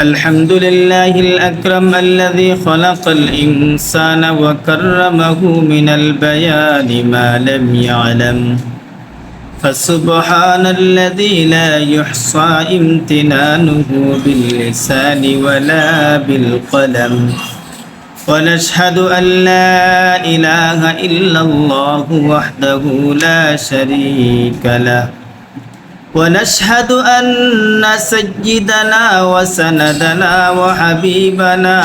الحمد لله الأكرم الذي خلق الإنسان وكرمه من البيان ما لم يعلم. فسبحان الذي لا يحصى امتنانه باللسان ولا بالقلم. ونشهد أن لا إله إلا الله وحده لا شريك له. ونشهد أن سيدنا وسندنا وحبيبنا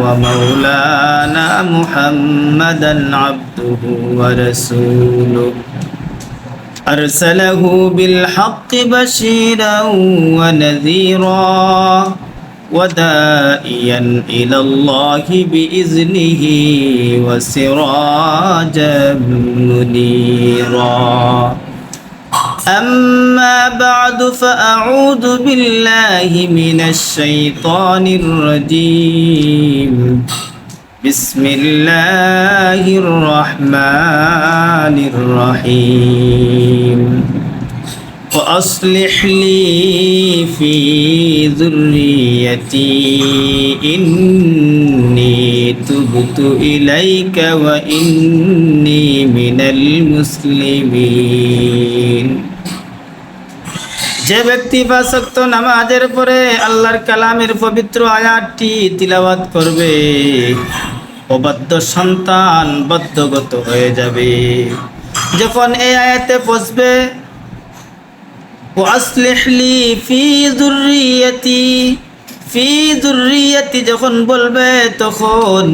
ومولانا محمدا عبده ورسوله. أرسله بالحق بشيرا ونذيرا ودائيا إلى الله بإذنه وسراجا منيرا. أما بعد فأعوذ بالله من الشيطان الرجيم. بسم الله الرحمن الرحيم. وأصلح لي في ذريتي তুবতু ইলাইকা ওয়া ইন্নি মিনাল যে ব্যক্তি বাসক্ত নামাজের পরে আল্লাহর কালামের পবিত্র আয়াতটি তিলাবাত করবে, অবাধ্য সন্তান বদ্ধগত হয়ে যাবে। যখন এই আয়াতে বসবে ও আসলেহলি ফি দুর্রিয়তি ফি যখন বলবে তখন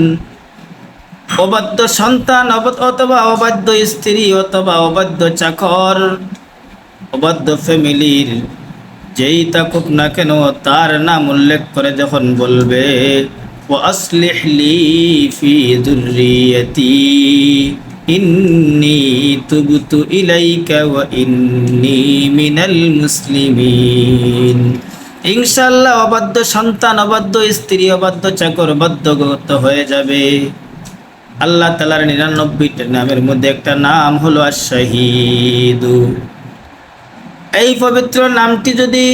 অবাধ্য সন্তান অথবা অবাধ্য স্ত্রী অথবা অবাধ্য চাকর, অবাধ্য ফ্যামিলির যেই থাকুক না কেন তার নাম উল্লেখ করে যখন বলবে ও আসলিহলি ইন্নি ইলাইকা ওয়া ইন্নি মিনাল মুসলিমিন। ইনশাআল্লাহ অবাধ্য সন্তান, অবাধ্য স্ত্রী, অবাধ্য চাকর বাধ্যগত হয়ে যাবে। আল্লাহ তালার নিরানব্বইটা নামের মধ্যে একটা নাম হলো আশাহিদু এই পবিত্র নামটি যদি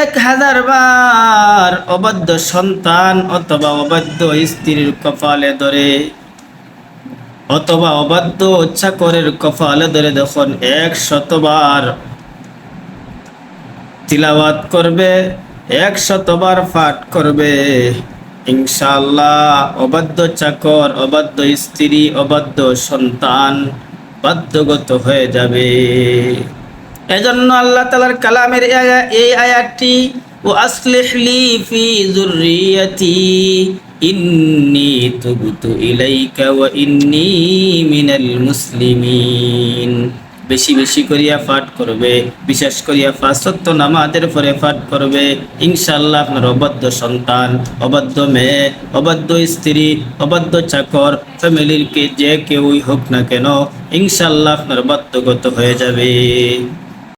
এক হাজার বার অবাধ্য সন্তান অথবা অবাধ্য স্ত্রীর কপালে ধরে, অথবা অবাধ্য চাকরের কপালে ধরে যখন এক শতবার তিলাওয়াত করবে এক শতবার পাঠ করবে। ইনশাল্লাহ অবাধ্য চাকর, অবাধ্য স্ত্রী, অবাধ্য সন্তান বাধ্যগত হয়ে যাবে। এজন্য আল্লাহ তালার কালামের এই আয়া- এই আয়াতটি ও আসলিহলি ফি যুররিয়াতি, ইন্নি তুবতু ইলাইকা ওয়া ইন্নি মিনাল মুসলিমিন। বেশি বেশি করিয়া পাঠ করবে, বিশেষ করিয়া ফাঁসত্ব নামাজের পরে পাঠ করবে। ইনশাল্লাহ আপনার অবাধ্য সন্তান, অবাধ্য মেয়ে, অবাধ্য স্ত্রী, অবাধ্য চাকর, ফ্যামিলির কে যে কেউই হোক না কেন ইনশাল্লাহ আপনার বাধ্যগত হয়ে যাবে।